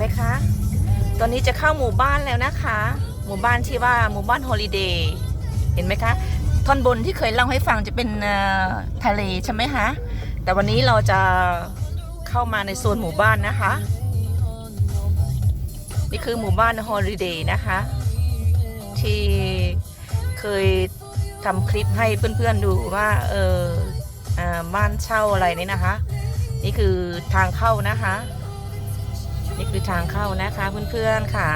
ไหมคะ ตอนนี้จะเข้าหมู่บ้านแล้วนะคะ หมู่บ้านที่ว่าหมู่บ้านฮอลิเดย์เห็นไหมคะท่อนบนที่เคยเล่าให้ฟังจะเป็นทะเลใช่ไหมคะแต่วันนี้เราจะเข้ามาในโซนหมู่บ้านนะคะ นี่คือหมู่บ้านฮอลิเดย์นะคะ ที่เคยทำคลิปให้เพื่อนๆดูว่าเอออ่าบ้านเช่าอะไรนี่นะคะ นี่คือทางเข้านะคะ นี่คือทางเข้านะคะเพื่อนๆค่ะ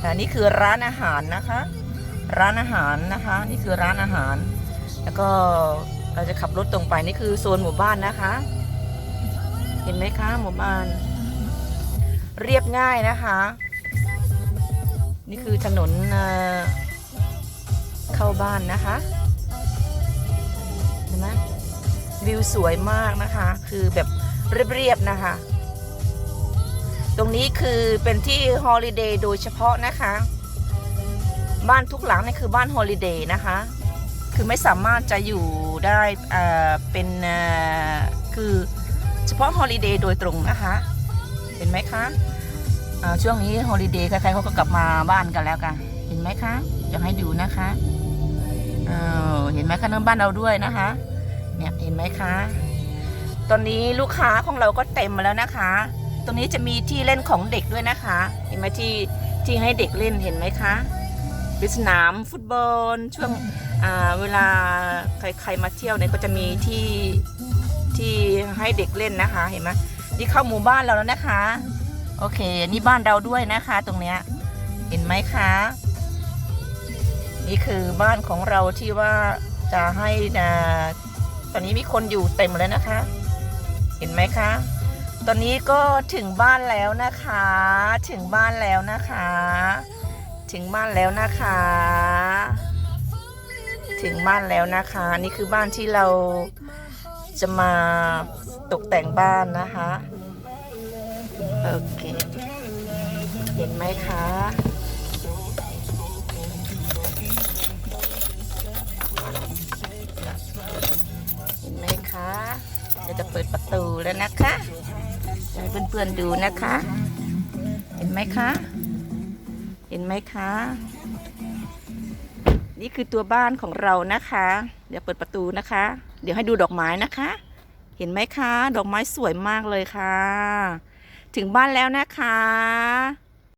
แต่นี่คือร้านอาหารนะคะ ร้านอาหารนะคะ นี่คือร้านอาหาร แล้วก็เราจะขับรถตรงไปนี่คือโซนหมู่บ้านนะคะ เห็นไหมคะหมู่บ้าน เรียบง่ายนะคะ นี่คือถนนเอ่อเข้าบ้านนะคะเห็นไหมวิวสวยมากนะคะ คือแบบเรียบๆนะคะ ตรงนี้คือเป็นที่ฮอลิเดย์โดยเฉพาะนะคะ บ้านทุกหลังนี่คือบ้านฮอลิเดย์นะคะ คือไม่สามารถจะอยู่ได้เป็นคือเฉพาะฮอลิเดย์โดยตรงนะคะ เห็นไหมคะช่วงนี้ฮอลิเดย์ใครๆเขาก็กลับมาบ้านกันแล้วกันเห็นไหมคะอยากให้ดูนะคะเห็นไหมคะน้ำบ้านเราด้วยนะคะ เนี่ยเห็นไหมคะ ตอนนี้ลูกค้าของเราก็เต็มมาแล้วนะคะ รงนี้จะมีที่เล่นของเด็กด้วยนะคะ เห็นไหมที่ที่ให้เด็กเล่นเห็นไหมคะเป็นสนามฟุตบอลช่วงอ่าเวลาใครใครมาเที่ยวเนี่ยก็จะมีที่ที่ให้เด็กเล่นนะคะ เห็นไหมนี่เข้าหมู่บ้านเราแล้วนะคะ โอเคนี่บ้านเราด้วยนะคะ ตรงเนี้ยเห็นไหมคะ นี่คือบ้านของเราที่ว่าจะให้อ่าตอนนี้มีคนอยู่เต็มแล้วนะคะ เห็นไหมคะ ตอนนี้ก็ถึงบ้านแล้วนะคะ ถึงบ้านแล้วนะคะ ถึงบ้านแล้วนะคะ ถึงบ้านแล้วนะคะ นี่คือบ้านที่เราจะมาตกแต่งบ้านนะคะ โอเค เห็นไหมคะเห็นไหมคะเดี๋ยวจะเปิดประตูแล้วนะคะ ให้เพื่อนๆดูนะคะ เห็นไหมคะ เห็นไหมคะ นี่คือตัวบ้านของเรานะคะ เดี๋ยวเปิดประตูนะคะ เดี๋ยวให้ดูดอกไม้นะคะ เห็นไหมคะ ดอกไม้สวยมากเลยค่ะ ถึงบ้านแล้วนะคะ